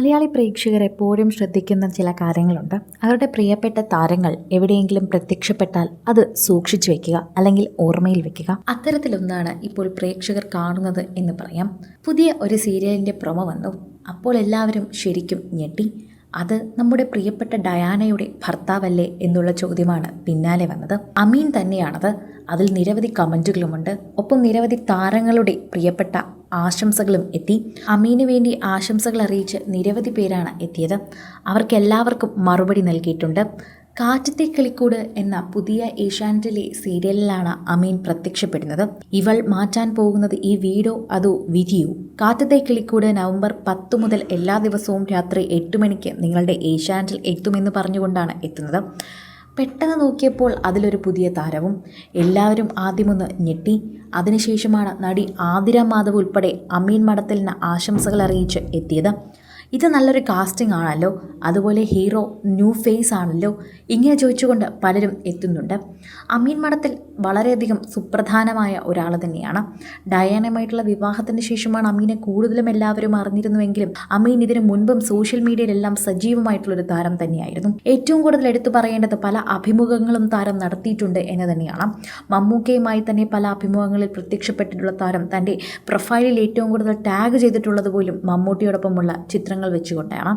മലയാളി പ്രേക്ഷകർ എപ്പോഴും ശ്രദ്ധിക്കുന്ന ചില കാര്യങ്ങളുണ്ട്. അവരുടെ പ്രിയപ്പെട്ട താരങ്ങൾ എവിടെയെങ്കിലും പ്രത്യക്ഷപ്പെട്ടാൽ അത് സൂക്ഷിച്ചു വെക്കുക അല്ലെങ്കിൽ ഓർമ്മയിൽ വെക്കുക. അത്തരത്തിലൊന്നാണ് ഇപ്പോൾ പ്രേക്ഷകർ കാണുന്നത് എന്ന് പറയാം. പുതിയ ഒരു സീരിയലിന്റെ പ്രൊമ വന്നു. അപ്പോൾ എല്ലാവരും ശരിക്കും ഞെട്ടി. അത് നമ്മുടെ പ്രിയപ്പെട്ട ഡയാനയുടെ ഭർത്താവല്ലേ എന്നുള്ള ചോദ്യമാണ് പിന്നാലെ വന്നത്. അമീൻ തന്നെയാണത്. അതിൽ നിരവധി കമന്റുകളുമുണ്ട് ഒപ്പം നിരവധി താരങ്ങളുടെ പ്രിയപ്പെട്ട ആശംസകളും എത്തി. അമീന് വേണ്ടി ആശംസകൾ അറിയിച്ച് നിരവധി പേരാണ് എത്തിയത്. അവർക്കെല്ലാവർക്കും മറുപടി നൽകിയിട്ടുണ്ട്. കാറ്റത്തെ കിളിക്കൂട് എന്ന പുതിയ ഏഷ്യാനെറ്റിലെ സീരിയലിലാണ് അമീൻ പ്രത്യക്ഷപ്പെടുന്നത്. ഇവൾ മാറ്റാൻ പോകുന്നത് ഈ വീടോ അതോ വിധിയോ? കാറ്റത്തെ കിളിക്കൂട് നവംബർ പത്ത് മുതൽ എല്ലാ ദിവസവും രാത്രി എട്ട് മണിക്ക് നിങ്ങളുടെ ഏഷ്യാനെറ്റിൽ എത്തുമെന്ന് പറഞ്ഞുകൊണ്ടാണ് എത്തുന്നത്. പെട്ടെന്ന് നോക്കിയപ്പോൾ അതിലൊരു പുതിയ താരവും. എല്ലാവരും ആദ്യമൊന്ന് ഞെട്ടി. അതിനുശേഷമാണ് നടി ആതിര മാധവ് ഉൾപ്പെടെ അമീൻ മഠത്തിലിന് ആശംസകൾ അറിയിച്ച് എത്തിയത്. ഇത് നല്ലൊരു കാസ്റ്റിംഗ് ആണല്ലോ. അതുപോലെ ഹീറോ ന്യൂ ഫേസ് ആണല്ലോ. ഇങ്ങനെ ചോദിച്ചുകൊണ്ട് പലരും എത്തുന്നുണ്ട്. അമീൻ മഠത്തിൽ വളരെയധികം സുപ്രധാനമായ ഒരാൾ തന്നെയാണ്. ഡയാനയുമായിട്ടുള്ള വിവാഹത്തിന് ശേഷമാണ് അമീനെ കൂടുതലും എല്ലാവരും അറിഞ്ഞിരുന്നുവെങ്കിലും അമീൻ ഇതിനു മുൻപും സോഷ്യൽ മീഡിയയിലെല്ലാം സജീവമായിട്ടുള്ളൊരു താരം തന്നെയായിരുന്നു. ഏറ്റവും കൂടുതൽ എടുത്തു പറയേണ്ടത് പല അഭിമുഖങ്ങളും താരം നടത്തിയിട്ടുണ്ട് എന്ന് തന്നെയാണ്. മമ്മൂക്കയുമായി തന്നെ പല അഭിമുഖങ്ങളിൽ പ്രത്യക്ഷപ്പെട്ടിട്ടുള്ള താരം തന്റെ പ്രൊഫൈലിൽ ഏറ്റവും കൂടുതൽ ടാഗ് ചെയ്തിട്ടുള്ളത് പോലും മമ്മൂട്ടിയോടൊപ്പമുള്ള ചിത്രങ്ങൾ വെച്ചുകൊണ്ടാണ്